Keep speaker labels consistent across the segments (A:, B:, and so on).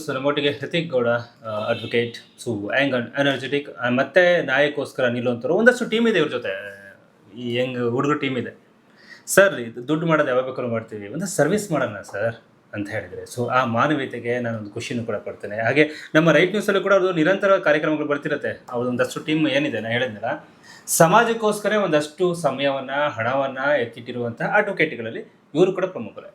A: So ನಮ್ಮೊಟ್ಟಿಗೆ Hrithik Gowda advocate so young energetic ಮತ್ತೆ ನಾಯಕೋಸ್ಕರ ನಿಲ್ಲುವಂಥವ್ರು, ಒಂದಷ್ಟು ಟೀಮ್ ಇದೆ ಇವ್ರ ಜೊತೆ. ಈ ಹೆಂಗ್ ಹುಡುಗರು ಟೀಮ್ ಇದೆ. ಸರ್ ಇದು ದುಡ್ಡು ಮಾಡೋದು ಯಾವಾಗ ಬೇಕಾದ್ರೂ ಮಾಡ್ತೀವಿ. ಒಂದು ಸರ್ವಿಸ್ ಮಾಡೋಣ ಸರ್ ಅಂತ ಹೇಳಿದರೆ. ಸೊ ಆ ಮಾನವೀಯತೆಗೆ ನಾನು ಒಂದು ಖುಷಿನೂ ಕೂಡ ಪಡ್ತೇನೆ. ಹಾಗೆ ನಮ್ಮ ರೈಟ್ ನ್ಯೂಸಲ್ಲಿ ಕೂಡ ಅದು ನಿರಂತರ ಕಾರ್ಯಕ್ರಮಗಳು ಬರ್ತಿರುತ್ತೆ. ಅವ್ರದ್ದು ಒಂದಷ್ಟು ಟೀಮ್ ಏನಿದೆ ನಾನು ಹೇಳಿದ್ನಲ್ಲ. ಸಮಾಜಕ್ಕೋಸ್ಕರ ಒಂದಷ್ಟು ಸಮಯವನ್ನು, ಹಣವನ್ನು ಎತ್ತಿಟ್ಟಿರುವಂಥ ಅಡ್ವೊಕೇಟ್ಗಳಲ್ಲಿ ಇವರು ಕೂಡ ಪ್ರಮುಖರೇ.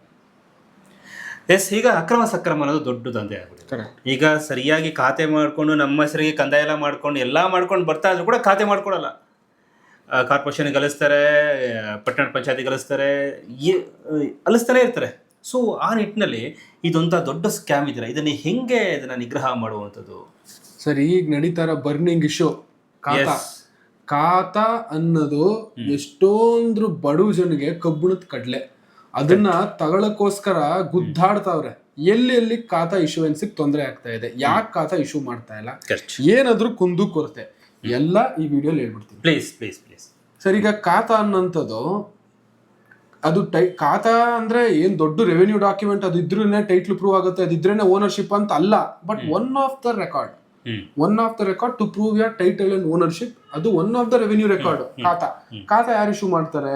A: ಎಸ್ ಈಗ ಅಕ್ರಮ ಸಕ್ರಮ ಅನ್ನೋದು ದೊಡ್ಡ ದಂಧೆ ಆಗ್ಬಿಟ್ಟಿದೆ ಈಗ ಸರಿಯಾಗಿ ಖಾತೆ ಮಾಡಿಕೊಂಡು ನಮ್ಮ ಹೆಸರಿಗೆ ಕಂದಾಯ ಎಲ್ಲ ಮಾಡ್ಕೊಂಡು ಎಲ್ಲ ಮಾಡ್ಕೊಂಡು ಬರ್ತಾ ಇದ್ರು ಕೂಡ ಖಾತೆ ಮಾಡ್ಕೊಡಲ್ಲ. ಕಾರ್ಪೊರೇಷನ್ ಗಳಿಸ್ತಾರೆ ಪಟ್ಟಣ ಪಂಚಾಯತಿ ಗಳಿಸ್ತಾರೆ ಅಲಿಸ್ತಾನೆ ಇರ್ತಾರೆ. ಸೊ ಆ ನಿಟ್ಟಿನಲ್ಲಿ ಇದೊಂಥ ದೊಡ್ಡ ಸ್ಕ್ಯಾಮ್ ಇದೆಯಲ್ಲ ಇದನ್ನ ಹೆಂಗೆ ಇದನ್ನ ನಿಗ್ರಹ ಮಾಡುವಂಥದ್ದು?
B: ಸರ್ ಈಗ ನಡೀತಾ ಇರೋ ಬರ್ನಿಂಗ್ ಇಶ್ಯೂ
A: ಖಾತಾ.
B: ಖಾತಾ ಅನ್ನೋದು ಎಷ್ಟೊಂದ್ರು ಬಡವ ಜನಗೆ ಕಬ್ಬಿಣದ ಕಡ್ಲೆ. ಅದನ್ನ ತಗೊಳಕ್ಕೋಸ್ಕರ ಗುದ್ದಾಡ್ತಾವ್ರೆ. ಎಲ್ಲಿ ಎಲ್ಲಿ ಖಾತಾ ಇಶ್ಯೂವೆನ್ಸಿಗೆ ತೊಂದರೆ ಆಗ್ತಾ ಇದೆ ಯಾಕೆ ಖಾತಾ ಇಶ್ಯೂ ಮಾಡ್ತಾ ಇಲ್ಲ ಏನಾದ್ರೂ ಕುಂದು ಕೊರತೆ ಎಲ್ಲ ಈ ವಿಡಿಯೋಲಿ ಹೇಳ್ಬಿಡ್ತೀನಿ.
A: ಪ್ಲೀಸ್ ಪ್ಲೀಸ್ ಪ್ಲೀಸ್
B: ಸರ್ ಈಗ ಖಾತಾ ಅನ್ನೋಂಥದ್ದು ಅದು ಟೈ ಖಾತಾ ಅಂದ್ರೆ ಏನ್ ದೊಡ್ಡ ರೆವೆನ್ಯೂ ಡಾಕ್ಯುಮೆಂಟ್ ಅದು ಇದ್ರೇನೆ ಟೈಟ್ಲ್ ಪ್ರೂವ್ ಆಗುತ್ತೆ ಅದಿದ್ರೇನೆ ಓನರ್ಶಿಪ್ ಅಂತ ಅಲ್ಲ but one of the record one of the record to prove your title and ownership ಅದು one of the revenue record khata. Khata ಯಾರು ಇಶ್ಯೂ ಮಾಡ್ತಾರೆ?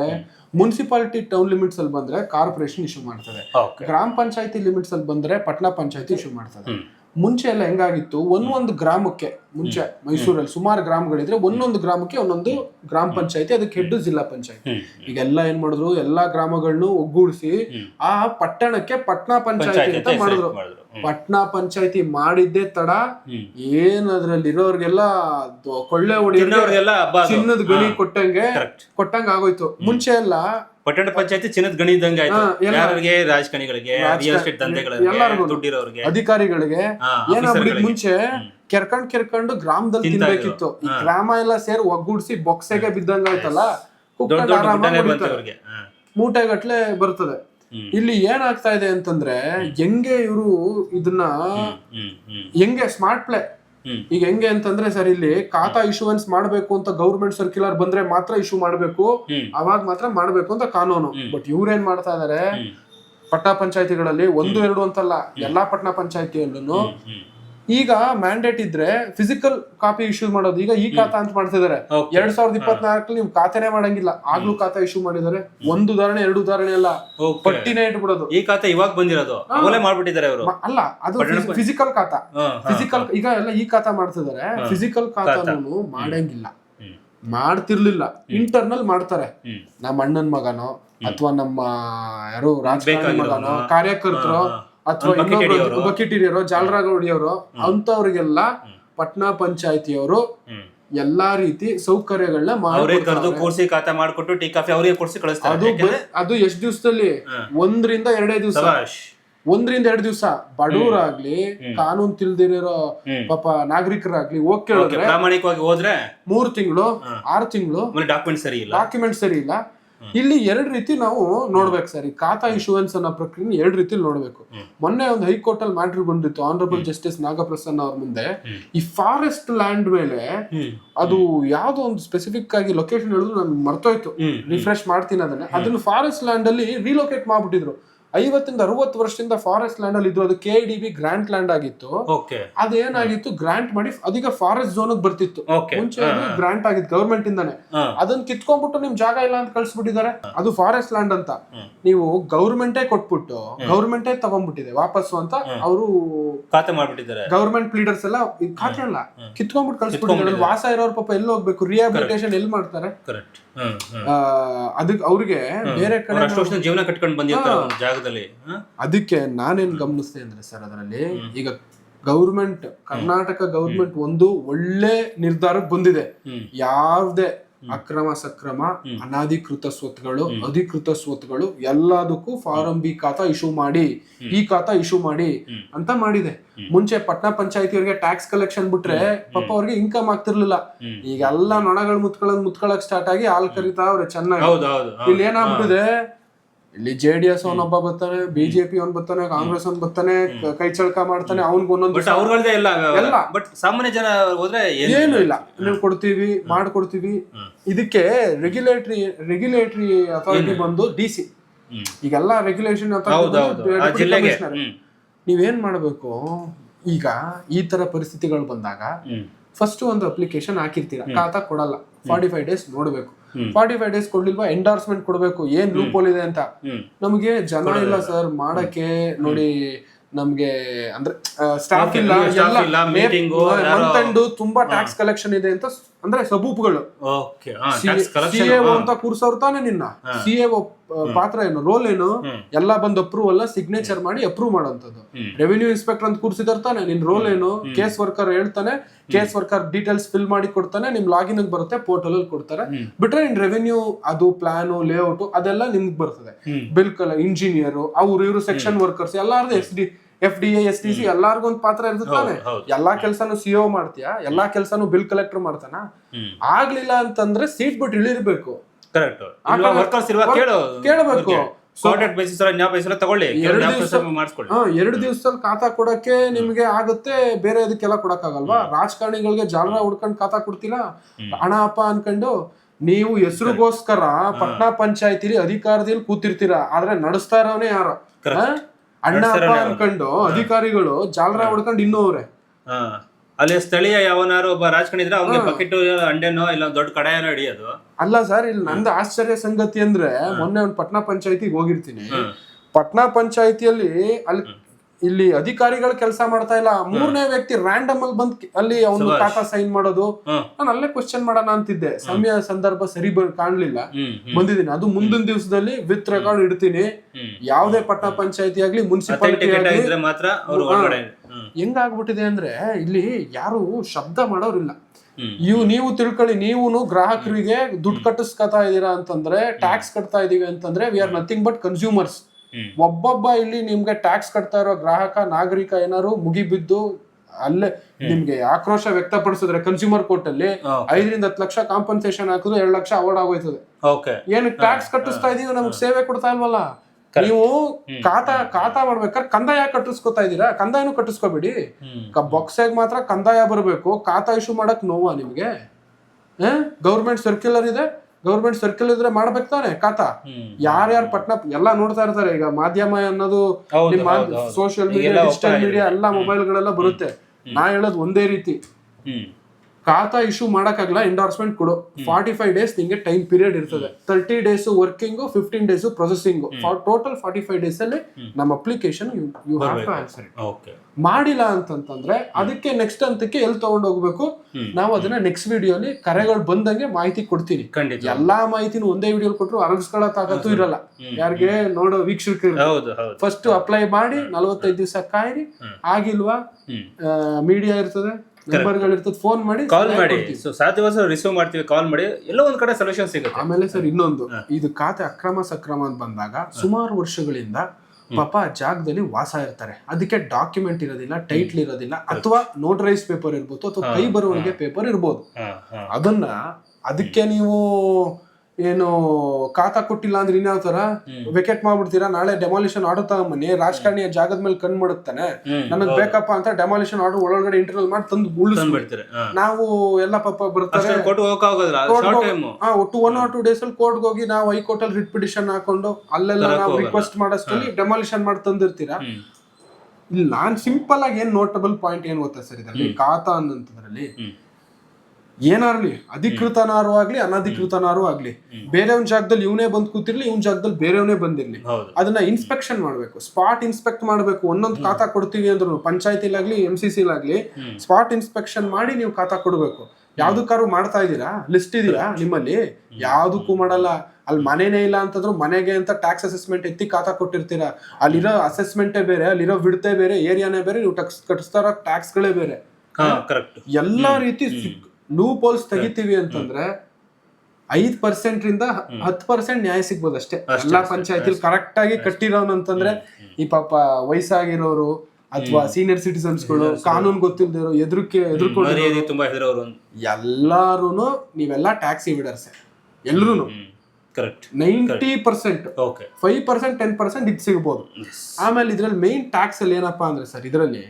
B: ಮುನ್ಸಿಪಾಲಿಟಿ ಟೌನ್ ಲಿಮಿಟ್ಸ್ ಅಲ್ಲಿ ಬಂದ್ರೆ corporation issue ಮಾಡ್ತದೆ. ಗ್ರಾಮ ಪಂಚಾಯತಿ ಲಿಮಿಟ್ಸ್ ಅಲ್ಲಿ ಬಂದ್ರೆ ಪಟ್ಟಣ ಪಂಚಾಯತಿ ಇಶ್ಯೂ ಮಾಡ್ತದೆ. ಮುಂಚೆ ಎಲ್ಲ ಹೆಂಗಾಗಿತ್ತು? ಒಂದೊಂದು ಗ್ರಾಮಕ್ಕೆ ಮುಂಚೆ ಮೈಸೂರಲ್ಲಿ ಸುಮಾರು ಗ್ರಾಮಗಳಿದ್ರೆ ಒಂದೊಂದು ಗ್ರಾಮಕ್ಕೆ ಒಂದೊಂದು ಗ್ರಾಮ ಪಂಚಾಯತಿ ಅದಕ್ಕೆ ಹೆಡ್ ಜಿಲ್ಲಾ ಪಂಚಾಯತಿ.
A: ಈಗ
B: ಈಗೆಲ್ಲ ಏನ್ ಮಾಡಿದ್ರು? ಎಲ್ಲಾ ಗ್ರಾಮಗಳನ್ನು ಒಗ್ಗೂಡಿಸಿ ಆ ಪಟ್ಟಣಕ್ಕೆ ಪಟ್ನಾ ಪಂಚಾಯತಿ ಅಂತ ಮಾಡಿದ್ರು. ಪಟ್ನಾ ಪಂಚಾಯತಿ ಮಾಡಿದ್ದೇ ತಡ. ಏನದ್ರಲ್ಲಿರೋರ್ಗೆಲ್ಲ ಕೊಳ್ಳೆ ಹೊಡಿಯೋರ್ಗೆ
A: ತಿನ್ನೋರ್ಗೆಲ್ಲ ಹಬ್ಬ ಅದು.
B: ಚಿನ್ನದ ಗಣಿ. ಕೊಟ್ಟಂಗೆ ಕೊಟ್ಟಂಗ ಆಗೋಯ್ತು ಮುಂಚೆ ಎಲ್ಲ
A: ಪಟ್ಟಣ ಪಂಚಾಯತಿ ಚಿನ್ನದ ಗಣಿ ಇದ್ದಂಗೆ ಆಯ್ತು
B: ಎಲ್ಲ-
A: ಯಾರಿಗೆ ರಾಜಕಾರಣಿಗಳಿಗೆ
B: ರಾಜಕಾರಣಿ-
A: ರಿಯಲ್ ಎಸ್ಟೇಟ್ ದಂಧೆಗಳಿಗೆ
B: ಎಲ್ಲರಿಗೂ.
A: ದುಡ್ಡಿರೋರಿಗೆ
B: ಅಧಿಕಾರಿಗಳಿಗೆ
A: ಹಾ.
B: ಮುಂಚೆ ಕೆರ್ಕೊಂಡ್ ಕೆರ್ಕೊಂಡು ಗ್ರಾಮದಲ್ಲಿ
A: ತಿಂತಾ
B: ತಿನ್ಬೇಕಿತ್ತು ಈ
A: ಹಾ.
B: ಗ್ರಾಮ ಎಲ್ಲ ಸೇರಿ ಒಗ್ಗೂಡ್ಸಿ ಬೊಕ್ಸೆಗೆ ಬಿದ್ದಂಗ ಆಯ್ತಲ್ಲ
A: ದೊಡ್ಡ
B: ಕುತ್ಕೊಂಡು
A: ದೊಡ್ಡ
B: ಆರಾಮಾಗಿ
A: ಗುಡ್ಡನೆ ಬಂತು
B: ಹೊಡಿತಾರೆ.
A: ಅವ್ರಿಗೆ ಹಾ.
B: ಮೂಟೆಗಟ್ಲೆ ಬರ್ತದೆ
A: ಹ್ಮ್.
B: ಇಲ್ಲಿ ಏನಾಗ್ತಾ ಇದೆ ಅಂತಂದ್ರೆ ಹೆಂಗೆ ಇವರು ಇದನ್ನ
A: ಹ್ಮ್, ಹ್ಮ್, ಹ್ಮ್,
B: ಹೆಂಗೆ ಸ್ಮಾರ್ಟ್ ಪ್ಲೇ. ಈಗ ಹೆಂಗೆ ಅಂತಂದ್ರೆ ಸರ್ ಇಲ್ಲಿ ಖಾತಾ ಇಶ್ಯೂವೆನ್ಸ್ ಮಾಡಬೇಕು ಅಂತ ಗೌರ್ಮೆಂಟ್ ಸರ್ಕ್ಯುಲರ್ ಬಂದ್ರೆ ಮಾತ್ರ ಇಶ್ಯೂ ಮಾಡಬೇಕು. ಅವಾಗ ಮಾತ್ರ ಮಾಡಬೇಕು ಅಂತ ಕಾನೂನು. ಬಟ್ ಇವ್ರೇನ್ ಮಾಡ್ತಾ ಇದಾರೆ?
A: ಪಟ್ಟ
B: ಪಟ್ಟಣ ಪಂಚಾಯತಿಗಳಲ್ಲಿ ಒಂದು ಎರಡು ಅಂತಲ್ಲ ಎಲ್ಲಾ ಪಟ್ಟಣ ಪಂಚಾಯತಿಯಲ್ಲೂ. ಈಗ ಮ್ಯಾಂಡೇಟ್ ಇದ್ರೆ ಫಿಸಿಕಲ್ ಕಾಪಿ ಇಶ್ಯೂ ಮಾಡೋದು. ಈಗ ಈ ಖಾತಾ ಅಂತ ಮಾಡ್ತಿದ್ದಾರೆ. ಎರಡ್ ಸಾವಿರದ ಇಪ್ಪತ್ನಾಲ್ಕಲ್ಲಿ ನೀವು ಖಾತೆನೆ ಮಾಡಂಗಿಲ್ಲ. ಆಗ್ಲೂ ಖಾತಾ ಇಶ್ಯೂ ಮಾಡಿದ್ದಾರೆ. ಒಂದು ಉದಾಹರಣೆ ಎರಡು ಉದಾಹರಣೆ ಅಲ್ಲ. ಪಟ್ಟಿನೇ ಇಟ್ಬಿಡೋದು.
A: ಈ ಖಾತೆ ಇವಾಗ ಬಂದಿರೋದು. ಅವಲೇ ಮಾಡ್ಬಿಟ್ಟಿದ್ದಾರೆ ಅವರು.
B: ಅಲ್ಲ ಅದು ಫಿಸಿಕಲ್ ಖಾತಾ. ಫಿಸಿಕಲ್ ಈಗ ಎಲ್ಲ ಈ ಖಾತಾ ಮಾಡ್ತಿದ್ದಾರೆ. ಫಿಸಿಕಲ್ ಖಾತಾನು ಮಾಡಂಗಿಲ್ಲ. ಮಾಡ್ತಿರ್ಲಿಲ್ಲ. ಇಂಟರ್ನಲ್ ಮಾಡ್ತಾರೆ. ನಮ್ಮ ಅಣ್ಣನ ಮಗನೋ ಅಥವಾ ನಮ್ಮ ಯಾರು ರಾಜಕಾರಣಿ ಮಗನೋ ಕಾರ್ಯಕರ್ತರು. ಅಥವಾ
A: ಬಕೆಟ್ ಹಿಡಿಯೋರು.
B: ಬಕೆಟ್ ಹಿಡಿಯೋರು ಜಾಲರಾಗೌಡಿಯವರು ಅಂತವ್ರಿಗೆಲ್ಲ ಪಟ್ನಾ ಪಂಚಾಯತಿಯವರು ಎಲ್ಲಾ ರೀತಿ ಸೌಕರ್ಯಗಳನ್ನ ಮಾಡಿ
A: ಕೂರ್ಸಿ ಖಾತೆ ಮಾಡ್ಕೊಟ್ಟು ಟೀ ಕಾಫಿ ಅವರಿಗೆ ಕೊಡಿಸಿ ಕಳಿಸ್ತಾರೆ.
B: ಅದು ಎಷ್ಟ್ ದಿವಸದಲ್ಲಿ. ಒಂದ್ರಿಂದ ಎರಡೇ ದಿವಸ. ಒಂದ್ರಿಂದ ಎರಡ್ ದಿವಸ. ಬಡವರಾಗ್ಲಿ ಕಾನೂನು ತಿಳಿದಿರೋ ಪಾಪ ನಾಗರಿಕರಾಗ್ಲಿ ಹೋಗಿ ಕೇಳಿದ್ರೆ
A: ಪ್ರಾಮಾಣಿಕವಾಗಿ ಹೋದ್ರೆ
B: ಮೂರ್ ತಿಂಗಳು ಆರು ತಿಂಗಳು
A: ಡಾಕ್ಯುಮೆಂಟ್ ಸರಿ ಇಲ್ಲ.
B: ಡಾಕ್ಯುಮೆಂಟ್ ಸರಿ ಇಲ್ಲ. ಇಲ್ಲಿ ಎರಡ್ ರೀತಿ ನಾವು ನೋಡ್ಬೇಕು ಸರ್. ಈ ಖಾತಾ ಇಶ್ಯೂವೆನ್ಸ್ ಅನ್ನೋ ಪ್ರಕ್ರಿಯೆ ಎರಡ್ ರೀತಿ ನೋಡ್ಬೇಕು. ಮೊನ್ನೆ ಒಂದು ಹೈಕೋರ್ಟ್ ಅಲ್ಲಿ ಮ್ಯಾಟರ್ ಬಂದಿತ್ತು. ಆನರಬಲ್ ಜಸ್ಟಿಸ್ ನಾಗಪ್ರಸನ್ನ ಅವ್ರ ಮುಂದೆ. ಈ ಫಾರೆಸ್ಟ್ ಲ್ಯಾಂಡ್ ಮೇಲೆ ಅದು ಯಾವ್ದೋ ಒಂದು ಸ್ಪೆಸಿಫಿಕ್ ಆಗಿ ಲೊಕೇಶನ್ ಹೇಳಿದ್ರು ನನ್ಗೆ ಮರ್ತೋಯ್ತು. ರಿಫ್ರೆಶ್ ಮಾಡ್ತೀನಿ ಅದನ್ನ. ಅದನ್ನ ಫಾರೆಸ್ಟ್ ಲ್ಯಾಂಡ್ ಅಲ್ಲಿ ರಿಲೊಕೇಟ್ ಮಾಡ್ಬಿಟ್ಟಿದ್ರು. ಐವತ್ತಿಂದ ಅರವತ್ತು ವರ್ಷದಿಂದ ಫಾರೆಸ್ಟ್ ಲ್ಯಾಂಡ್ ಅಲ್ಲಿ ಇದ್ರು ಅದು K D B grant land ಆಗಿತ್ತು.
A: ಓಕೆ
B: ಅದೇನಾಗಿತ್ತು ಗ್ರಾಂಟ್ ಮಾಡಿ ಅದೀಗ ಫಾರೆಸ್ಟ್ ಝೋನ್ ಬರ್ತಿತ್ತು. ಮುಂಚೆ ಗ್ರಾಂಟ್ ಆಗಿತ್ತು ಗವರ್ಮೆಂಟ್ ಇಂದಾನೆ. ಅದನ್ನ ಕಿತ್ಕೊಂಡ್ಬಿಟ್ಟು ನಿಮ್ ಜಾಗ ಇಲ್ಲ ಅಂತ ಕಳ್ಸಿಬಿಟ್ಟಿದ್ದಾರೆ. ಅದು ಫಾರೆಸ್ಟ್ ಲ್ಯಾಂಡ್ ಅಂತ. ನೀವು ಗೌರ್ಮೆಂಟೇ ಕೊಟ್ಬಿಟ್ಟು ಗೌರ್ಮೆಂಟೇ ತಗೊಂಡ್ಬಿಟ್ಟಿದೆ. ವಾಪಸ್ಸು ಅಂತ ಅವರು
A: ಖಾತೆ ಮಾಡ್ಬಿಟ್ಟಿದ್ದಾರೆ.
B: ಗೌರ್ಮೆಂಟ್ ಲೀಡರ್ಸ್ ಎಲ್ಲ ಖಾತೆ ಅಲ್ಲ ಕಿತ್ಕೊಂಡ್ಬಿಟ್ಟು ಕಳ್ಸಿಬಿಟ್ಟಿದ್ದಾರೆ. ವಾಸ ಇರೋರ್ ಪಾಪ ಎಲ್ಲಿ ಹೋಗ್ಬೇಕು? ರಿಹಾಬಿಲಿಟೇಷನ್ ಎಲ್ಲಿ ಮಾಡ್ತಾರೆ? ಅದಕ್ಕೆ ಅವ್ರಿಗೆ ಬೇರೆ ಕಡೆ
A: ಜೀವನ ಕಟ್ಕೊಂಡು ಬಂದಿರ್ತಾರೆ ಹಾ?
B: ಅದಕ್ಕೆ ನಾನೇನ್ ಗಮನಿಸ್ತೆ ಅಂದ್ರೆ ಸರ್ ಅದರಲ್ಲಿ ಈಗ ಗೌರ್ಮೆಂಟ್ ಕರ್ನಾಟಕ ಗೌರ್ಮೆಂಟ್ ಒಂದು ಒಳ್ಳೆ ನಿರ್ಧಾರಕ್ಕೆ ಬಂದಿದೆ. ಯಾವ್ದೇ ಅಕ್ರಮ ಸಕ್ರಮ ಅನಾಧಿಕೃತ ಸ್ವತ್ತುಗಳು ಅಧಿಕೃತ ಸ್ವತ್ತುಗಳು ಎಲ್ಲದಕ್ಕೂ ಫಾರಂ ಬಿ ಖಾತಾ ಇಶ್ಯೂ ಮಾಡಿ ಈ ಖಾತಾ ಇಶ್ಯೂ ಮಾಡಿ ಅಂತ ಮಾಡಿದೆ. ಮುಂಚೆ ಪಟ್ನಾ ಪಂಚಾಯತಿಯವರಿಗೆ ಟ್ಯಾಕ್ಸ್ ಕಲೆಕ್ಷನ್ ಬಿಟ್ರೆ ಪಾಪ ಅವ್ರಿಗೆ ಇನ್ಕಮ್ ಆಗ್ತಿರ್ಲಿಲ್ಲ.
A: ಈಗ
B: ಈಗೆಲ್ಲ ನೊಣಗಳು ಮುತ್ಕೊಳ್ಳೋದ್ ಮುತ್ಕೊಳಕ್ ಸ್ಟಾರ್ಟ್ ಆಗಿ ಹಾಲ್ ಕರಿತಾ ಅವ್ರೆ ಚೆನ್ನಾಗಿ. ಇಲ್ಲಿ ಏನಾಗ್ಬಿಟ್ಟಿದೆ ಇಲ್ಲಿ ಜೆ ಡಿ ಎಸ್ ಅವನೊಬ್ಬ ಬರ್ತಾನೆ ಬಿಜೆಪಿ ಅವ್ನ್ ಬರ್ತಾನೆ ಕಾಂಗ್ರೆಸ್ ಅವ್ನ್ ಬರ್ತಾನೆ ಕ- ಚಳಕ ಮಾಡ್ತಾನೆ ಅವ್ನಿಗೆ ಒಂದೊಂದು
A: ಅವ್ರಗಳದೇ ಎಲ್ಲ. ಬಟ್ ಸಾಮಾನ್ಯ ಜನ ಹೋದ್ರೆ ಏನು
B: ಇಲ್ಲ. ನೀವು ಕೊಡ್ತೀವಿ ಮಾಡ್ಕೊಡ್ತೀವಿ. ಇದಕ್ಕೆ ರೆಗ್ಯುಲೇಟರಿ ರೆಗ್ಯುಲೇಟರಿ ಅಥಾರಿಟಿ ಬಂದು ಡಿ ಸಿ. ಈಗೆಲ್ಲ ರೆಗ್ಯುಲೇಷನ್. ನೀವೇನ್ ಮಾಡ್ಬೇಕು? ಈಗ ಈ ತರ ಪರಿಸ್ಥಿತಿಗಳು ಬಂದಾಗ ಫಸ್ಟ್ ಒಂದು ಅಪ್ಲಿಕೇಶನ್ ಹಾಕಿರ್ತೀರ. ಖಾತಾ ಕೊಡಲ್ಲ. ಫಾರ್ಟಿ ಫೈವ್ ಡೇಸ್ ನೋಡ್ಬೇಕು. ಫಾರ್ಟಿ ಫೈವ್ ಡೇಸ್ ಕೊಡ್ಲಿಲ್ವಾ? ಎಂಡಾರ್ಸ್ಮೆಂಟ್ ಕೊಡಬೇಕು. ಏನ್ ಲೂಪೋಲ್ ಇದೆ ಅಂತ? ನಮ್ಗೆ ಜನ ಇಲ್ಲ ಸರ್ ಮಾಡಕ್ಕೆ ನೋಡಿ ನಮ್ಗೆ ಅಂದ್ರೆ ಸ್ಟಾಫ್ ಇಲ್ಲ ಎಲ್ಲ ತುಂಬಾ ಟ್ಯಾಕ್ಸ್ ಕಲೆಕ್ಷನ್ ಇದೆ ಅಂತ ಅಂದ್ರೆ ಸಬೂಪ್ಗಳು ಸಿ
A: ಎ
B: ಅಂತ ಕೂರ್ಸೋರ್ ತಾನೆ ನಿನ್ನ. ಸಿ ಎ ಪಾತ್ರ ಏನು? ರೋಲ್ ಏನು. ಎಲ್ಲ ಬಂದು ಅಪ್ರೂವಲ್ ಸಿಗ್ನೇಚರ್ ಮಾಡಿ ಅಪ್ರೂವ್ ಮಾಡೋಂಥದ್ದು. ರೆವಿನ್ಯೂ ಇನ್ಸ್ಪೆಕ್ಟರ್ ಅಂತ ಕೂರ್ಸಿದಾರ್ ತಾನೆ ನಿನ್ ರೋಲ್ ಏನು? ಕೇಸ್ ವರ್ಕರ್ ಹೇಳ್ತಾನೆ ಕೇಸ್ ವರ್ಕರ್ ಡೀಟೇಲ್ಸ್ ಫಿಲ್ ಮಾಡಿ ಕೊಡ್ತಾನೆ ನಿಮ್ ಲಾಗಿನ್ ಬರುತ್ತೆ ಪೋರ್ಟಲ್ ಅಲ್ಲಿ ಕೊಡ್ತಾರೆ. ಬಿಟ್ರೆ ನಿನ್ ರೆವಿನ್ಯೂ ಅದು ಪ್ಲಾನ್ ಲೇಔಟ್ ಅದೆಲ್ಲ ನಿಮ್ಗೆ ಬರ್ತದೆ.
A: ಹ್ಮ್.
B: ಬಿಲ್ ಕಲ ಇಂಜಿನಿಯರ್ ಅವ್ರು ಇವರು ಸೆಕ್ಷನ್ ವರ್ಕರ್ಸ್ ಎಲ್ಲಾರ್ದು S D F D S T C ಎಲ್ಲಾರ್ಗು ಒಂದ್ ಪಾತ್ರ ಇರ್ತಾನೆ ತಾನೆ. ಎಲ್ಲಾ ಕೆಲ್ಸನು ಸಿಒ ಮಾಡ್ತೀಯಾ? ಎಲ್ಲಾ ಕೆಲ್ಸನು ಬಿಲ್ ಕಲೆಕ್ಟರ್ ಮಾಡ್ತಾನ? ಆಗ್ಲಿಲ್ಲ ಅಂತಂದ್ರೆ ಸೀಟ್ ಬಿಟ್ಟು ಇಳಿರ್ಬೇಕು.
A: ಕರೆಕ್ಟ್ ವರ್ಕರ್ಸ್ ಇಲ್ವಾ ಕೇಳು.
B: ಕೇಳಬೇಕು.
A: ಬೇಸಿಸ್ ಬೇಸಿಸ್ ತಗೊಳ್ಳಿ.
B: ಎರಡು ದಿವ್ಸ-
A: ಮಾಡಿಸ್ಕೊಳ್ಳಿ.
B: ಹಾ ಎರಡು ದಿವಸದಲ್ಲಿ ಖಾತಾ ಕೊಡಕ್ಕೆ ನಿಮ್ಗೆ ಆಗುತ್ತೆ ಬೇರೆ ಅದಕ್ಕೆಲ್ಲ ಕೊಡಕ್ಕಾಗಲ್ವಾ? ರಾಜಕಾರಣಿಗಳಿಗೆ ಜಾಲರ ಹುಡ್ಕೊಂಡು ಖಾತಾ ಕೊಡ್ತೀರಾ? ಹಣ ಅಪ್ಪ ಅನ್ಕೊಂಡು ನೀವು ಹೆಸರುಗೋಸ್ಕರ ಪಟ್ನಾ ಪಂಚಾಯತಿಲಿ ಅಧಿಕಾರದಲ್ಲಿ ಕೂತಿರ್ತೀರಾ? ಆದ್ರೆ ನಡೆಸ್ತಾ ಇರೋನೇ ಯಾರು. ಅಣ್ಣ ಅಪ್ಪ ಅನ್ಕೊಂಡು ಅಧಿಕಾರಿಗಳು ಜಾಲರ ಹುಡ್ಕೊಂಡು ಇನ್ನೂ ಅವ್ರೆ
A: ಅಲ್ಲಿ ಸ್ಥಳೀಯ ಯಾವನಾರು ಒಬ್ಬ ರಾಜಕಾರಣಿ ಇದ್ರೆ ಅವ್ನಿಗೆ ಬಕೆಟ್ ಅಂಡೆನೋ ಇಲ್ಲ ದೊಡ್ಡ ಕಡಾಯನೋ ಹಿಡಿಯೋದು.
B: ಅಲ್ಲ ಸರ್ ಇಲ್ಲಿ ನಂದು ಆಶ್ಚರ್ಯ ಸಂಗತಿ ಅಂದ್ರೆ ಮೊನ್ನೆ ಒಂದು ಪಟ್ನಾ ಪಂಚಾಯತಿಗೆ ಹೋಗಿರ್ತೀನಿ. ಪಟ್ನಾ ಪಂಚಾಯತಿಯಲ್ಲಿ ಅಲ್ಲಿ ಇಲ್ಲಿ ಅಧಿಕಾರಿಗಳು ಕೆಲಸ ಮಾಡ್ತಾ ಇಲ್ಲ. ಮೂರನೇ ವ್ಯಕ್ತಿ ರ್ಯಾಂಡಮ್ ಅಲ್ಲಿ ಬಂದ್ ಅಲ್ಲಿ ಅವನು ಟಾಟಾ ಸೈನ್ ಮಾಡೋದು. ನಾನು ಅಲ್ಲೇ ಕ್ವಶನ್ ಮಾಡೋಣ ಅಂತಿದ್ದೆ. ಸಮಯ ಸಂದರ್ಭ ಸರಿ ಕಾಣ್ಲಿಲ್ಲ. ಬಂದಿದ್ದೀನಿ. ಅದು ಮುಂದಿನ ದಿವಸದಲ್ಲಿ ವಿತ್ ರೆಕಾರ್ಡ್ ಇಡ್ತೀನಿ. ಯಾವುದೇ ಪಟ್ಟಣ ಪಂಚಾಯತಿ ಆಗ್ಲಿ ಮುನ್ಸಿಪಾಲಿಟಿ ಆಗ್ಲಿ
A: ಮಾತ್ರ ಅವ್ರು ಒಳಗಡೆ ಹ್ಮ್
B: ಹೆಂಗಾಗ್ಬಿಟ್ಟಿದೆ ಅಂದ್ರೆ ಇಲ್ಲಿ ಯಾರು ಶಬ್ದ ಮಾಡೋರಿಲ್ಲ.
A: ಇಲ್ಲ
B: ಇವು ನೀವು ತಿಳ್ಕೊಳ್ಳಿ ನೀವು ಗ್ರಾಹಕರಿಗೆ ದುಡ್ಡು ಕಟ್ಟಿಸ್ಕೊತಾ ಇದೀರಾ ಅಂತಂದ್ರೆ ಟ್ಯಾಕ್ಸ್ ಕಟ್ತಾ ಇದೀವಿ ಅಂತಂದ್ರೆ we are nothing but consumers. ಒಬ್ಬೊಬ್ಬ ಇಲ್ಲಿ ನಿಮ್ಗೆ ಟ್ಯಾಕ್ಸ್ ಕಟ್ತಾ ಇರೋ ಗ್ರಾಹಕ ನಾಗರಿಕ ಏನಾರು ಮುಗಿಬಿದ್ದು ಅಲ್ಲೇ ನಿಮ್ಗೆ ಆಕ್ರೋಶ ವ್ಯಕ್ತಪಡಿಸಿದ್ರೆ ಕನ್ಸ್ಯೂಮರ್ ಕೋರ್ಟ್ ಅಲ್ಲಿ. ಐದರಿಂದ ಹತ್ತು ಲಕ್ಷ ಕಾಂಪನ್ಸೇಷನ್ ಹಾಕಿದ್ರೆ ಎರಡು ಲಕ್ಷ ಅವಾರ್ಡ್ ಆಗೋಯ್ತದೆ. ಏನಕ್ಕೆ ಟ್ಯಾಕ್ಸ್ ಕಟ್ಟಿಸ್ತಾ ಇದೀವಿ ನಮ್ಗೆ ಸೇವೆ ಕೊಡ್ತಾ ಇಲ್ವಲ್ಲ? ನೀವು ಕಾತಾ ಖಾತಾ ಮಾಡ್ಬೇಕಾದ್ರೆ ಕಂದಾಯ ಕಟ್ಟಿಸ್ಕೊತಾ ಇದೀರಾ ಕಂದಾಯನು ಕಟ್ಟಿಸ್ಕೋಬೇಡಿ.
A: ಬಾಕ್ಸ್
B: ಬಾಕ್ಸಾಗ ಮಾತ್ರ ಕಂದಾಯ ಬರಬೇಕು. ಖಾತಾ ಇಶ್ಯೂ ಮಾಡಕ್ ನೋವಾ ನಿಮ್ಗೆ. ಗೌರ್ಮೆಂಟ್ ಸರ್ಕ್ಯುಲರ್ ಇದೆ. ಗೌರ್ಮೆಂಟ್ ಸರ್ಕ್ಯುಲರ್ ಇದ್ರೆ ಮಾಡ್ಬೇಕು ತಾನೆ ಖಾತಾ.
A: ಹ್ಮ್
B: ಯಾರ್ಯಾರು ಪಟ್ನ ಎಲ್ಲಾ ನೋಡ್ತಾ ಇರ್ತಾರೆ. ಈಗ ಮಾಧ್ಯಮ ಅನ್ನೋದು. ಸೋಷಿಯಲ್ ಮೀಡಿಯಾ ಡಿಜಿಟಲ್ ಮೀಡಿಯಾ ಎಲ್ಲಾ ಮೊಬೈಲ್ ಮೊಬೈಲ್ಗಳೆಲ್ಲ ಬರುತ್ತೆ. ನಾ ಹೇಳೋದು ಒಂದೇ ರೀತಿ. ಖಾತಾ ಇಶ್ಯೂ ಮಾಡೋಕ್ಕಾಗಲ್ಲ ಎಂಡಾರ್ಸ್ಮೆಂಟ್ ಕೊಡು. ಫಾರ್ಟಿ ಫೈವ್ ಡೇಸ್ ನಿಮಗೆ ಟೈಮ್ ಪೀರಿಯಡ್ ಇರ್ತದೆ. Thirty days working fifteen days processing total forty five days ಅಲ್ಲಿ ನಮ್ಮ application you have to answer
A: okay
B: ಮಾಡಿಲ್ಲ ಅಂತಂತಂದ್ರೆ ಅದಕ್ಕೆ ನೆಕ್ಸ್ಟ್ ಹಂತಕ್ಕೆ ಎಲ್ಲಿ ತಗೊಂಡ್ ಹೋಗ್ಬೇಕು? ನಾವು ಅದನ್ನ ನೆಕ್ಸ್ಟ್ ವಿಡಿಯೋಲಿ ಕರೆಗಳು ಬಂದಂಗೆ ಮಾಹಿತಿ ಕೊಡ್ತೀನಿ.
A: ಖಂಡಿತ.
B: ಎಲ್ಲಾ ಮಾಹಿತಿನೂ ಒಂದೇ ವಿಡಿಯೋ ಕೊಟ್ಟರು ಅರಗಿಸ್ಕೊಳ್ಳೋ ತಾಕತ್ತು ಇರಲ್ಲ. ಯಾರಿಗೆ ನೋಡೋ ವೀಕ್ಷಕರು
A: ಹೌದು
B: ಫಸ್ಟ್ ಅಪ್ಲೈ ಮಾಡಿ ನಲವತ್ತೈದು ದಿವಸ ಕಾಯಿರಿ. ಆಗಿಲ್ವಾ? ಮೀಡಿಯಾ ಇರ್ತದೆ. ನಂಬರ್ಗಳು ಇರ್ತದೆ ಫೋನ್ ಮಾಡಿ
A: ಕಾಲ್ ಮಾಡಿ. ಸೊ ಸಾಧ್ಯವಾದ ರಿಸೀವ್ ಮಾಡ್ತೀವಿ ಕಾಲ್ ಮಾಡಿ ಎಲ್ಲೋ ಒಂದ್ ಕಡೆ ಸೊಲ್ಯೂಷನ್ ಸಿಗುತ್ತೆ.
B: ಆಮೇಲೆ ಸರ್ ಇನ್ನೊಂದು ಇದು ಖಾತೆ ಅಕ್ರಮ ಸಕ್ರಮ ಅಂತ ಬಂದಾಗ ಸುಮಾರು ವರ್ಷಗಳಿಂದ ಪಾಪ ಜಾಗದಲ್ಲಿ ವಾಸ ಇರ್ತಾರೆ. ಅದಕ್ಕೆ ಡಾಕ್ಯುಮೆಂಟ್ ಇರೋದಿಲ್ಲ ಟೈಟ್ಲ್ ಇರೋದಿಲ್ಲ ಅಥವಾ ನೋಟರೈಸ್ ಪೇಪರ್ ಇರ್ಬೋದು ಅಥವಾ ಕೈ ಬರವಣಿಗೆ ಪೇಪರ್ ಇರ್ಬೋದು. ಅದನ್ನ ಅದಕ್ಕೆ ನೀವು ಏನು ಖಾತಾ ಕೊಟ್ಟಿಲ್ಲ ಅಂದ್ರೆ ಇನ್ಯಾವ ತರ? ವೆಕೆಟ್ ಮಾಡ್ಬಿಡ್ತೀರಾ? ನಾಳೆ ಡೆಮಾಲಿಷನ್ ಆರ್ಡರ್ ತಗೊಂಬನ್ನಿ ರಾಜಕಾರಣಿಯ ಜಾಗದ ಮೇಲೆ ಕಣ್ ಮಾಡುತ್ತಾನೆ. ನನಗ್ ಬೇಕಪ್ಪ ಅಂತ ಡೆಮಾಲಿಷನ್ ಆರ್ಡರ್ ಒಳಗಡೆ ಇಂಟರ್ನಲ್ ಮಾಡಿ ತಂದು
A: ಉಳಿಸ್ಬಿಡ್ತಾರೆ
B: ನಾವು ಎಲ್ಲ ಪಾಪ ಬರ್ತಾರೆ. ಒಟ್ಟು ಒನ್ ಆರ್ ಟೂ ಡೇಸ್ ಅಲ್ಲಿ ಕೋರ್ಟ್ ಹೋಗಿ ನಾವು ಹೈಕೋರ್ಟ್ ಅಲ್ಲಿ ರಿಟ್ ಪಿಟಿಷನ್ ಹಾಕೊಂಡು ಅಲ್ಲೆಲ್ಲ ನಾವು ರಿಕ್ವೆಸ್ಟ್ ಮಾಡೋಷ್ಟರಲ್ಲಿ ಡೆಮಾಲಿಷನ್ ಮಾಡಿ ತಂದಿರ್ತೀರಾ? ಇಲ್ಲಿ ನಾನ್ ಸಿಂಪಲ್ ಆಗಿ ಏನ್ ನೋಟಬಲ್ ಪಾಯಿಂಟ್ ಏನ್ ಗೊತ್ತಾ ಸರ್ ಇದರಲ್ಲಿ? ಖಾತಾ ಅನ್ನೋಂಥದ್ರಲ್ಲಿ
A: ಹ್ಮ್.
B: ಏನಾರ್ಲಿ? ಅಧಿಕೃತನಾರು ಆಗ್ಲಿ ಅನಧಿಕೃತನಾರು ಆಗ್ಲಿ. ಬೇರೆ ಒಂದ್ ಜಾಗದಲ್ಲಿ ಇವನೇ ಬಂದ್ ಕೂತಿರ್ಲಿ ಇವನ್ ಜಾಗದಲ್ಲಿ ಬೇರೆಯವನೇ ಬಂದಿರ್ಲಿ. ಅದನ್ನ ಇನ್ಸ್ಪೆಕ್ಷನ್ ಮಾಡ್ಬೇಕು. ಸ್ಪಾಟ್ ಇನ್ಸ್ಪೆಕ್ಟ್ ಮಾಡ್ಬೇಕು. ಒಂದೊಂದು ಖಾತಾ ಕೊಡ್ತೀವಿ ಅಂದ್ರು ಪಂಚಾಯತಿಲಾಗ್ಲಿ ಎಂ ಸಿ ಸಿಲಾಗ್ಲಿ ಸ್ಪಾಟ್ ಇನ್ಸ್ಪೆಕ್ಷನ್ ಮಾಡಿ ನೀವು ಖಾತಾ ಕೊಡ್ಬೇಕು. ಯಾವ್ದಕ್ಕಾರು ಮಾಡ್ತಾ ಇದ್ದೀರಾ? ಲಿಸ್ಟ್ ಇದೀರಾ ನಿಮ್ಮಲ್ಲಿ? ಯಾವ್ದಕ್ಕೂ ಮಾಡಲ್ಲ. ಅಲ್ಲಿ ಮನೆನೇ ಇಲ್ಲ ಅಂತಂದ್ರು ಮನೆಗೆ ಅಂತ ಟ್ಯಾಕ್ಸ್ ಅಸೆಸ್ಮೆಂಟ್ ಎತ್ತಿ ಖಾತಾ ಕೊಟ್ಟಿರ್ತೀರಾ? ಅಲ್ಲಿರೋ ಅಸೆಸ್ಮೆಂಟೇ ಬೇರೆ ಅಲ್ಲಿರೋ ಬಿಡ್ತೆ ಬೇರೆ ಏರಿಯಾನೇ ಬೇರೆ ನೀವು ಟ್ಯಾಕ್ಸ್ ಕಟ್ಟಿಸ್ತಾರ ಟ್ಯಾಕ್ಸ್ಗಳೇ ಬೇರೆ. ಎಲ್ಲಾ ರೀತಿ ಲೂಪ್ ಪೋಲ್ಸ್ ತೆಗಿತೀವಿ ಅಂತಂದ್ರೆ ಐದ್ ಪರ್ಸೆಂಟ್ ರಿಂದ ಹತ್ತು ಪರ್ಸೆಂಟ್ ನ್ಯಾಯ ಸಿಗ್ಬೋದು ಅಷ್ಟೇ. ಎಲ್ಲಾ ಪಂಚಾಯತಿಲಿ ಕರೆಕ್ಟ್ ಆಗಿ ಕಟ್ಟಿರೋನಂತಂದ್ರೆ ಈ ಪಾಪ ವಯಸ್ಸಾಗಿರೋರು ಅಥವಾ ಸೀನಿಯರ್ ಸಿಟಿಸನ್ಸ್ಗಳು ಕಾನೂನು ಗೊತ್ತಿಲ್ದಿರೋ ಎದುರುಕೆ ಎದುರ್ಕೊಂಡು ಎಲ್ಲಾರು ನೀವೆಲ್ಲಾ ಟ್ಯಾಕ್ಸ್ ಬಿಡರ್ಸ್ ಎಲ್ರು
A: correct
B: ninety percent
A: okay
B: five percent ten percent ಇದು ಸಿಗ್ಬೋದು. ಆಮೇಲೆ ಇದ್ರಲ್ಲಿ ಮೇನ್ ಟ್ಯಾಕ್ಸ್ ಅಲ್ಲಿ ಏನಪ್ಪಾ ಅಂದ್ರೆ ಸರ್ ಇದರಲ್ಲಿ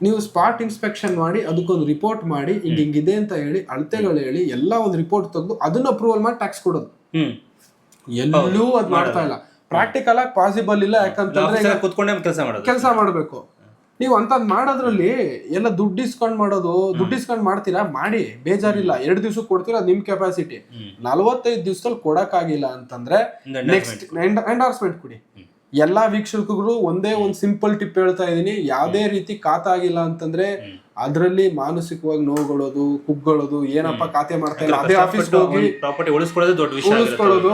B: ನೀವು ಸ್ಪಾಟ್ ಇನ್ಸ್ಪೆಕ್ಷನ್ ಮಾಡಿ ಅದಕ್ಕೊಂದು ರಿಪೋರ್ಟ್ ಮಾಡಿ ಹಿಂಗೆ ಹಿಂಗಿದೆ ಅಂತ ಹೇಳಿ ಅಳತೆಗಳು ಹೇಳಿ ಎಲ್ಲ ಒಂದು ರಿಪೋರ್ಟ್ ತೆಗೆದು ಅದನ್ನ ಅಪ್ರೂವಲ್ ಮಾಡಿ ಟ್ಯಾಕ್ಸ್ ಕೊಡೋದು. ಎಲ್ಲೂ ಅದ್ ಮಾಡ್ತಾ ಇಲ್ಲ. ಪ್ರಾಕ್ಟಿಕಲ್ ಆಗಿ ಪಾಸಿಬಲ್ ಇಲ್ಲ ಯಾಕಂತಂದ್ರೆ
A: ಕುತ್ಕೊಂಡೇ ಕೆಲಸ ಮಾಡೋದು.
B: ಕೆಲಸ ಮಾಡ್ಬೇಕು. ನೀವು ಅಂತದ್ ಮಾಡೋದ್ರಲ್ಲಿ ಎಲ್ಲ ದುಡ್ಡು ಇಸ್ಕೊಂಡ್ ಮಾಡೋದು ದುಡ್ಡು ಇಸ್ಕೊಂಡ್ ಮಾಡ್ತೀರಾ? ಮಾಡಿ. ಬೇಜಾರಿಲ್ಲ. ಎರಡು ದಿವ್ಸ ಕೊಡ್ತೀರಾ ನಿಮ್ ಕೆಪಾಸಿಟಿ ನಲ್ವತ್ತೈದು ದಿವಸದಲ್ಲಿ ಕೊಡಕ್ಕಾಗಿಲ್ಲ ಅಂತಂದ್ರೆ ನೆಕ್ಸ್ಟ್ ಎಂಡಾರ್ಸ್ಮೆಂಟ್ ಕೊಡಿ. ಎಲ್ಲಾ ವೀಕ್ಷಕರು ಒಂದೇ ಒಂದು ಸಿಂಪಲ್ ಟಿಪ್ ಹೇಳ್ತಾ ಇದೀನಿ ಯಾವುದೇ ರೀತಿ ಖಾತ ಆಗಿಲ್ಲ ಅಂತಂದ್ರೆ ಅದ್ರಲ್ಲಿ ಮಾನಸಿಕವಾಗಿ ನೋವುಗಳೋದು ಕುಗ್ಗಳೋದು ಏನಪ್ಪ ಖಾತೆ ಮಾಡ್ತಾ ಇಲ್ಲ. ಅದೇ ಆಫೀಸ್ಗೆ ಹೋಗಿ
A: ಪ್ರಾಪರ್ಟಿ ಉಳಿಸ್ಕೊಳ್ಳೋದು ದೊಡ್ಡ ವಿಷಯ.
B: ಉಳಿಸ್ಕೊಳ್ಳೋದು.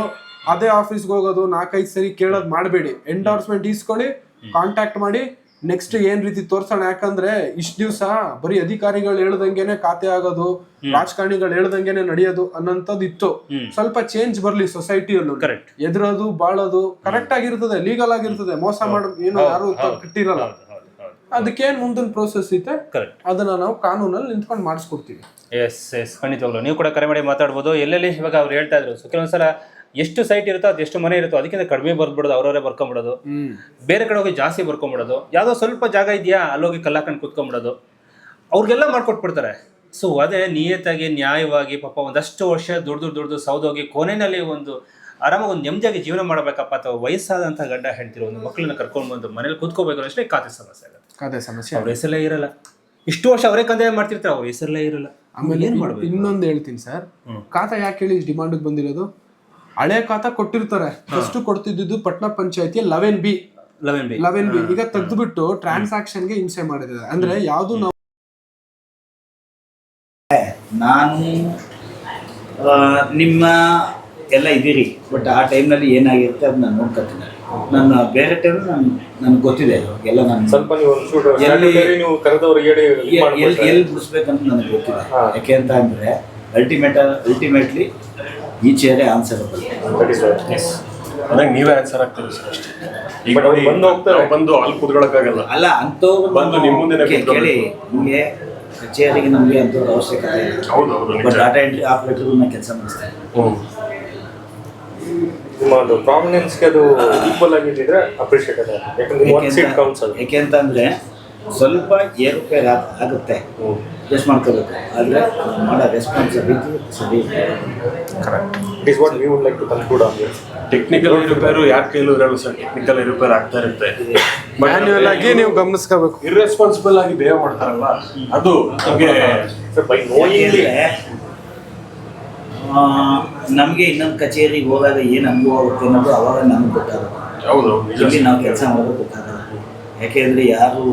B: ಅದೇ. ಆಫೀಸ್ಗೆ ಹೋಗೋದು ನಾಲ್ಕೈದು ಸರಿ ಕೇಳೋದು ಮಾಡಬೇಡಿ. ಎಂಡೋರ್ಸ್ಮೆಂಟ್ ಇಸ್ಕೊಳ್ಳಿ ಕಾಂಟ್ಯಾಕ್ಟ್ ಮಾಡಿ ನೆಕ್ಸ್ಟ್ ಏನ್ ರೀತಿ ತೋರ್ಸೋಣ? ಯಾಕಂದ್ರೆ ಇಷ್ಟ ದಿವ್ಸ ಬರೀ ಅಧಿಕಾರಿಗಳು ಹೇಳ್ದಂಗೆನೆ ಖಾತೆ ಆಗೋದು ರಾಜಕಾರಣಿಗಳು ಹೇಳ್ದಂಗೆನೆ ನಡೆಯೋದು ಅನ್ನೋಂಥದ್ದು ಇತ್ತು. ಸ್ವಲ್ಪ ಚೇಂಜ್ ಬರ್ಲಿ ಸೊಸೈಟಿಯಲ್ಲೂ
A: ಕರೆಕ್ಟ್
B: ಎದುರೋದು ಬಾಳೋದು ಕರೆಕ್ಟ್ ಆಗಿರ್ತದೆ ಲೀಗಲ್ ಆಗಿರ್ತದೆ ಮೋಸ ಮಾಡ ಏನು ಯಾರು
A: ಇಟ್ಟಿರಲ್ಲ
B: ಅದಕ್ಕೇನ್ ಮುಂದಿನ ಪ್ರೋಸೆಸ್ ಐತೆ
A: ಕರೆಕ್ಟ್
B: ಅದನ್ನ ನಾವು ಕಾನೂನಲ್ಲಿ ನಿಂತ್ಕೊಂಡು ಮಾಡಿಸ್ಕೊಡ್ತೀವಿ.
A: ಎಸ್ ಎಸ್ ಖಂಡಿತವಾಗ್ಲು. ನೀವು ಕೂಡ ಕರೆ ಮಾಡಿ ಮಾತಾಡ್ಬೋದು. ಎಲ್ಲೆಲ್ಲಿ ಇವಾಗ ಅವ್ರು ಹೇಳ್ತಾ ಇದ್ರು? ಸೊ ಕೆಲವೊಂದ್ಸಲ ಎಷ್ಟು ಸೈಟ್ ಇರುತ್ತೋ ಅದು ಎಷ್ಟು ಮನೆ ಇರುತ್ತೋ ಅದಕ್ಕಿಂತ ಕಡಿಮೆ ಬರ್ಬಿಡೋದು ಅವರವರೇ ಬರ್ಕೊಂಬಿಡೋದು. ಬೇರೆ ಕಡೆ ಹೋಗಿ ಜಾಸ್ತಿ ಬರ್ಕೊಂಬಿಡೋದು. ಯಾವುದೋ ಸ್ವಲ್ಪ ಜಾಗ ಇದೆಯಾ ಅಲ್ಲೋಗಿ ಕಲ್ಲಾಕೊಂಡು ಕುತ್ಕೊಂಬಿಡೋದು. ಅವ್ರಿಗೆಲ್ಲ ಮಾಡ್ಕೊಟ್ಬಿಡ್ತಾರೆ. ಸೊ ಅದೇ ನಿಯತ್ತಾಗಿ ನ್ಯಾಯವಾಗಿ ಪಾಪ ಒಂದಷ್ಟು ವರ್ಷ ದುಡ್ದು ದುಡ್ದು ಸೌದೋಗಿ ಕೊನೆಯಲ್ಲಿ ಒಂದು ಆರಾಮಾಗಿ ಒಂದು ನೆಮ್ಮದಿಯಾಗಿ ಜೀವನ ಮಾಡಬೇಕಪ್ಪ ಅಥವಾ ವಯಸ್ಸಾದಂಥ ಗಂಡ ಹೇಳ್ತಿರೋ ಒಂದು ಮಕ್ಕಳನ್ನ ಕರ್ಕೊಂಡು ಬಂದು ಮನೇಲಿ ಕೂತ್ಕೋಬೇಕು ಅಷ್ಟೇ ಖಾತೆ ಸಮಸ್ಯೆ ಆಗುತ್ತೆ.
B: ಖಾತೆ ಸಮಸ್ಯೆ
A: ಅವ್ರ ಹೆಸರಲ್ಲೇ ಇರಲ್ಲ. ಇಷ್ಟು ವರ್ಷ ಅವರೇ ಕಂದಾಯ ಮಾಡ್ತಿರ್ತಾರೆ ಅವ್ರ ಹೆಸರಲ್ಲೇ ಇರಲ್ಲ.
B: ಆಮೇಲೆ
A: ಏನು ಮಾಡ್ಬೇಕು?
B: ಇನ್ನೊಂದು ಹೇಳ್ತೀನಿ ಸರ್. ಖಾತಾ ಯಾಕೆ ಹೇಳಿ ಡಿಮಾಂಡ್ ಬಂದಿರೋದು? ಹಳೆ ಖಾತಾ ಕೊಟ್ಟಿರ್ತಾರೆ. ಫಸ್ಟ್ ಕೊಡ್ತಿದ್ದು ಪಟ್ನಾ ಪಂಚಾಯತಿ eleven B
A: eleven B
B: eleven B ಈಗ ತೆಗೆದ್ಬಿಟ್ಟು ಟ್ರಾನ್ಸಾಕ್ಷನ್ಗೆ ಹಿಂಸೆ ಮಾಡಿದ್ದಾರೆ. ಅಂದ್ರೆ ಯಾವ್ದು ನಾವು
C: ನಾನು ಆ, ನಿಮ್ಮ ಎಲ್ಲ ಇದ್ದೀರಿ ಬಟ್ ಆ ಟೈಮ್ನಲ್ಲಿ ಏನಾಗಿರುತ್ತೆ ಅದು ನಾನು ನೋಡ್ಕೊತೀನಿ. ನನ್ನ ಬೇರೆ ಟೈಮ್ ನಾನು ನನಗೆ ಗೊತ್ತಿದೆ ಎಲ್ಲ ನಾನು
D: ಸ್ವಲ್ಪ
C: ಎಲ್ಲಿ-
D: ನೀವು ಹೇಳಿ
C: ಎಲ್ಲಿ. ಎಲ್ಲಿ ಬಿಡಿಸ್ಬೇಕಂತ ನನಗೆ ಗೊತ್ತಿದೆ ಯಾಕೆ ಅಂತ ಅಂದರೆ ಅಲ್ಟಿಮೇಟ ಅಲ್ಟಿಮೇಟ್ಲಿ ಈಚೆಯೇ
D: ಆನ್ಸರ್ ಎಸ್.
E: ನನಗೆ ನೀವೇ ಆನ್ಸರ್ ಆಗ್ತೀರಿ ಸರ್ ಅಷ್ಟೇ. ಈಗ
D: But ಅವ್ರು ಬಂದು ಹೋಗ್ತಾರೆ.
E: ಬಂದು ಅಲ್ಲಿ ಕೂತ್ಕೊಳ್ಳೋಕ್ಕಾಗಲ್ಲ
C: ಅಲ್ಲ ಅಂಥವ್ರು
E: ಬಂದು ನಿಮ್ಮ ಕೂತ್ಕೊಳ್ಬೇಕು.
C: ಕೇಳಿ ನಿಮಗೆ ಕಚೇರಿಗೆ ನಮಗೆ ಅಂಥವ್ರ ಅವಶ್ಯಕತೆ ಇಲ್ಲ.
E: ಹೌದು ಹೌದು ನಿಜ
C: ಬಟ್ ಡಾಟಾ ಎಂಟ್ರಿ ಆಪರೇಟರ್ನ ಕೆಲಸ ಮಾಡಿಸ್ತೇನೆ
E: ಹ್ಞೂ
D: ನಿಮ್ಮ ಒಂದು ಪ್ರಾಮಿನೆನ್ಸ್ಗೆ ಅದು ಈಕ್ವಲ್ ಆಗಿದ್ರೆ ಅಪ್ರಿಷಿಯೇಟ್ ಅದ ಯಾಕಂದ್ರೆ ಒನ್ ಸೀಟ್ ಕೌನ್ಸ್ ಅದು.
C: ಸ್ವಲ್ಪ ಏರುಪೇರು ಆಗ್- ಆಗುತ್ತೆ. ಟೆಸ್ಟ್ ಮಾಡ್ಕೋಬೇಕು. ಆದರೆ ಮಾಡೋ ರೆಸ್ಪಾನ್ಸಿಬಿಲಿಟಿ ಸರಿ
D: correct is what we would like to conclude on this
E: technical repair ಯಾರ ಕೈಲೂ ಇರಲ್ಲ ಸರ್ ಟೆಕ್ನಿಕಲ್ ರಿಪೇರ್ ಆಗ್ತಾ ಇರುತ್ತೆ.
B: ಮ್ಯಾನ್ಯುವಲ್ ಆಗಿ ನೀವು ಗಮನಿಸ್ಕೋಬೇಕು.
E: ಇರ್ರೆಸ್ಪಾನ್ಸಿಬಲ್ ಆಗಿ ಬಿಹೇವ್ ಮಾಡ್ತಾರಲ್ಲ ಅದು ನಮಗೆ
D: ಬೈ ನೋಯಿಂಗ್
C: ನಮಗೆ ಇನ್ನೊಂದು ಕಚೇರಿಗೆ ಹೋದಾಗ ಏನು ಅನುಭವ ಆಗುತ್ತೆ ಅನ್ನೋದು ಅವಾಗ ನಮ್ಗೆ ಗೊತ್ತಾಗುತ್ತೆ.
E: ಹೌದು
C: ಇಲ್ಲಿ ನಾವು ಕೆಲಸ ಮಾಡೋದು ಗೊತ್ತಾಗಲ್ಲ. ಯಾಕೆಂದರೆ ಯಾರು